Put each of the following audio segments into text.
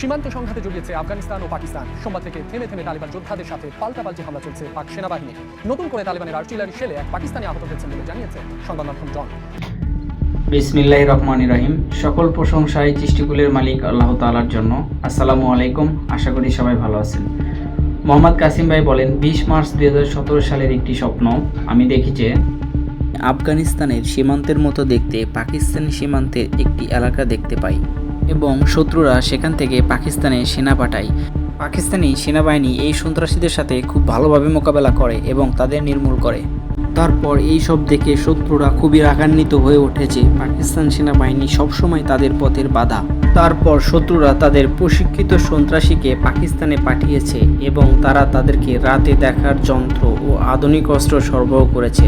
সীমান্ত সংঘাতে জড়িয়েছে আফগানিস্তান ও পাকিস্তান। সোমবার থেকে থেমে থেমে তালিবান যোদ্ধাদের সাথে পাল্টাপাল্টি হামলা চলছে পাক সেনাবাহিনী নতুন করে তালিবানের আর্টিলারি শেলে এক পাকিস্তানি আহত হয়েছেন বলে জানিয়েছে সংবাদ মাধ্যম জন। বিসমিল্লাহ রহমান রাহিম। সকল প্রশংসায় সৃষ্টিকুলের মালিক আল্লাহ তাআলার জন্য। আসসালামু আলাইকুম। আশা করি সবাই ভালো আছেন। মোহাম্মদ কাসিম ভাই বলেন, বিশ মার্চ দুই হাজার সতেরো সালের একটি স্বপ্ন। আমি দেখি যে আফগানিস্তানের সীমান্তের মতো দেখতে পাকিস্তানি সীমান্তের একটি এলাকা দেখতে পাই। এবং শত্রুরা সেখান থেকে পাকিস্তানে সেনা পাঠায়। পাকিস্তানি সেনাবাহিনী এই সন্ত্রাসীদের সাথে খুব ভালোভাবে মোকাবেলা করে এবং তাদের নির্মূল করে। তারপর এই সব দেখে শত্রুরা খুবই রাগান্বিত হয়ে উঠেছে। পাকিস্তান সেনাবাহিনী সবসময় তাদের পথের বাধা। তারপর শত্রুরা তাদের প্রশিক্ষিত সন্ত্রাসীকে পাকিস্তানে পাঠিয়েছে এবং তারা তাদেরকে রাতে দেখার যন্ত্র ও আধুনিক অস্ত্র সরবরাহ করেছে।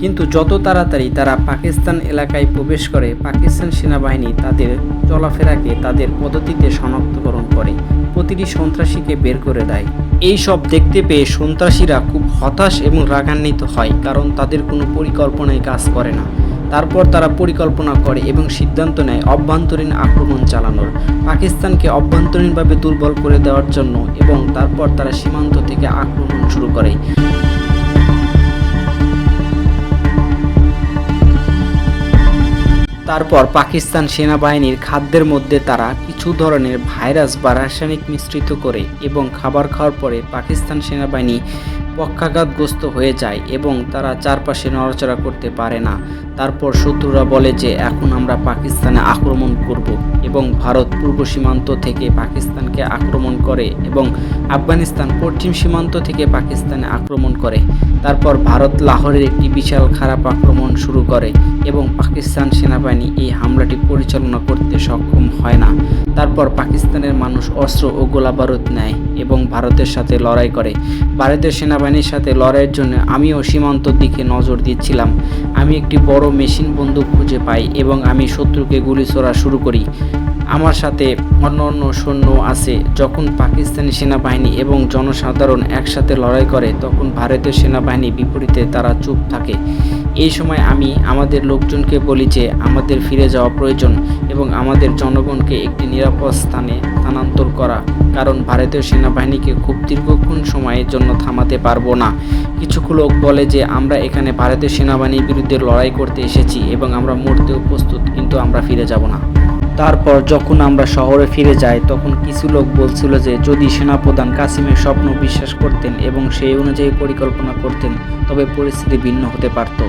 কিন্তু যত তাড়াতাড়ি তারা পাকিস্তান এলাকায় প্রবেশ করে, পাকিস্তান সেনাবাহিনী তাদের চলাফেরাকে তাদের পদ্ধতিতে শনাক্তকরণ করে, প্রতিটি সন্ত্রাসীকে বের করে দেয়। এই সব দেখতে পেয়ে সন্ত্রাসীরা খুব হতাশ এবং রাগান্বিত হয়, কারণ তাদের কোনো পরিকল্পনায় কাজ করে না। তারপর তারা পরিকল্পনা করে এবং সিদ্ধান্ত নেয় অভ্যন্তরীণ আক্রমণ চালানোর। পাকিস্তানকে অভ্যন্তরীণভাবে দুর্বল করে দেওয়ার জন্য এবং তারপর তারা সীমান্ত থেকে আক্রমণ শুরু করে। তারপর পাকিস্তান সেনাবাহিনীর খাদ্যের মধ্যে তারা কিছু ধরনের ভাইরাস বা রাসায়নিক মিশ্রিত করে এবং খাবার খাওয়ার পরে পাকিস্তান সেনাবাহিনী পক্ষাঘাতগ্রস্ত হয়ে যায় এবং তারা চারপাশে নড়াচড়া করতে পারে না। তারপর শত্রুরা বলে যে, এখন আমরা পাকিস্তানে আক্রমণ করব। এবং ভারত পূর্ব সীমান্ত থেকে পাকিস্তানকে আক্রমণ করে এবং আফগানিস্তান পশ্চিম সীমান্ত থেকে পাকিস্তানে আক্রমণ করে। তারপর ভারত লাহোরের একটি বিশাল খারাপ আক্রমণ শুরু করে এবং পাকিস্তান সেনাবাহিনী এই হামলাটি পরিচালনা করতে সক্ষম হয় না। তারপর পাকিস্তানের মানুষ অস্ত্র ও গোলাবারুদ নেয় এবং ভারতের সাথে লড়াই করে। ভারতের সেনাবাহিনীর সাথে লড়াইয়ের জন্য আমিও সীমান্তর দিকে নজর দিচ্ছিলাম। আমি একটি বড় মেশিন বন্দুক খুঁজে পাই এবং আমি শত্রুকে গুলি ছোড়া শুরু করি। আমার সাথে অন্য অন্য সৈন্য আছে। যখন পাকিস্তানি সেনাবাহিনী এবং জনসাধারণ একসাথে লড়াই করে, তখন ভারতীয় সেনাবাহিনী বিপরীতে তারা চুপ থাকে। এই সময় আমি আমাদের লোকজনকে বলি যে, আমাদের ফিরে যাওয়া প্রয়োজন এবং আমাদের জনগণকে একটি নিরাপদ স্থানে স্থানান্তর করা, কারণ ভারতীয় সেনাবাহিনীকে খুব দীর্ঘক্ষণ সময়ের জন্য থামাতে পারব না। কিছু লোক বলে যে, আমরা এখানে ভারতীয় সেনাবাহিনীর বিরুদ্ধে লড়াই করতে এসেছি এবং আমরা মরতেও প্রস্তুত, কিন্তু আমরা ফিরে যাব না। তারপর যখন আমরা শহরে ফিরে যাই, তখন কিছু লোক বলছিল যে, যদি সেনাপ্রধান কাসিমের স্বপ্ন বিশ্বাস করতেন এবং সেই অনুযায়ী পরিকল্পনা করতেন, তবে পরিস্থিতি ভিন্ন হতে পারত।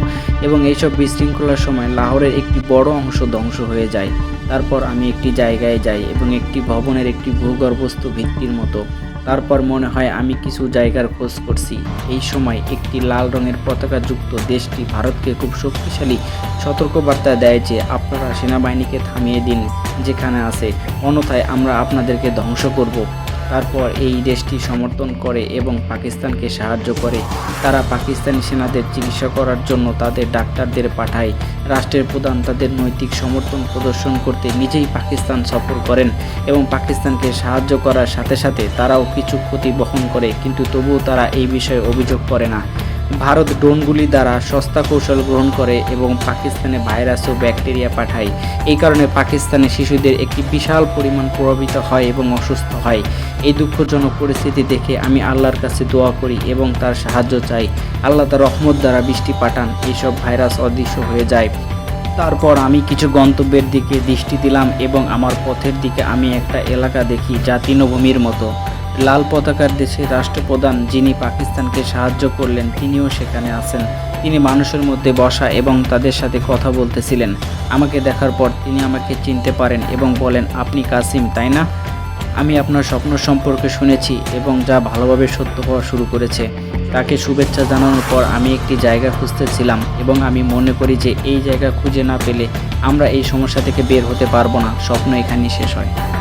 এবং এইসব বিশৃঙ্খলার সময় লাহোরের একটি বড় অংশ ধ্বংস হয়ে যায়। তারপর আমি একটি জায়গায় যাই এবং একটি ভবনের একটি ভূগর্ভস্থ ভিত্তির মতো। তারপর মনে হয় আমি কিছু জায়গার খোঁজ করছি। এই সময় একটি লাল রঙের পতাকাযুক্ত দেশটি ভারতকে খুব শক্তিশালী সতর্কবার্তা দেয় যে আপনারা সেনাবাহিনীকে থামিয়ে দিন যেখানে আছে। অন্যথায় আমরা আপনাদেরকে ধ্বংস করব। তারপর এই দেশটি সমর্থন করে এবং পাকিস্তানকে সাহায্য করে। তারা পাকিস্তানি সেনাদের চিকিৎসা করার জন্য তাদের ডাক্তারদের পাঠায়। রাষ্ট্রের প্রধান তাদের নৈতিক সমর্থন প্রদর্শন করতে নিজেই পাকিস্তান সফর করেন এবং পাকিস্তানকে সাহায্য করার সাথে সাথে তারাও কিছু ক্ষতি বহন করে, কিন্তু তবুও তারা এই বিষয়ে অভিযোগ করে না। ভারত ড্রোনগুলি দ্বারা সস্তা কৌশল গ্রহণ করে এবং পাকিস্তানে ভাইরাস ও ব্যাকটেরিয়া পাঠায়। এই কারণে পাকিস্তানে শিশুদের একটি বিশাল পরিমাণ প্রভাবিত হয় এবং অসুস্থ হয়। এই দুঃখজনক পরিস্থিতি দেখে আমি আল্লাহর কাছে দোয়া করি এবং তার সাহায্য চাই। আল্লাহ তার রহমত দ্বারা বৃষ্টি পাঠান এইসব ভাইরাস অদৃশ্য হয়ে যায়। তারপর আমি কিছু গন্তব্যের দিকে দৃষ্টি দিলাম এবং আমার পথের দিকে আমি একটা এলাকা দেখি যা তৃণভূমির মতো। লাল পতাকার দেশে রাষ্ট্রপ্রধান যিনি পাকিস্তানকে সাহায্য করলেন, তিনিও সেখানে আছেন। তিনি মানুষের মধ্যে বসা এবং তাদের সাথে কথা বলতেছিলেন। আমাকে দেখার পর তিনি আমাকে চিনতে পারেন এবং বলেন, আপনি কাসিম, তাই না? আমি আপনার স্বপ্ন সম্পর্কে শুনেছি এবং যা ভালোভাবে সত্য হওয়া শুরু করেছে। তাকে শুভেচ্ছা জানানোর পর আমি একটি জায়গা খুঁজতেছিলাম এবং আমি মনে করি যে এই জায়গা খুঁজে না পেলে আমরা এই সমস্যা থেকে বের হতে পারব না। স্বপ্ন এখানেই শেষ হয়।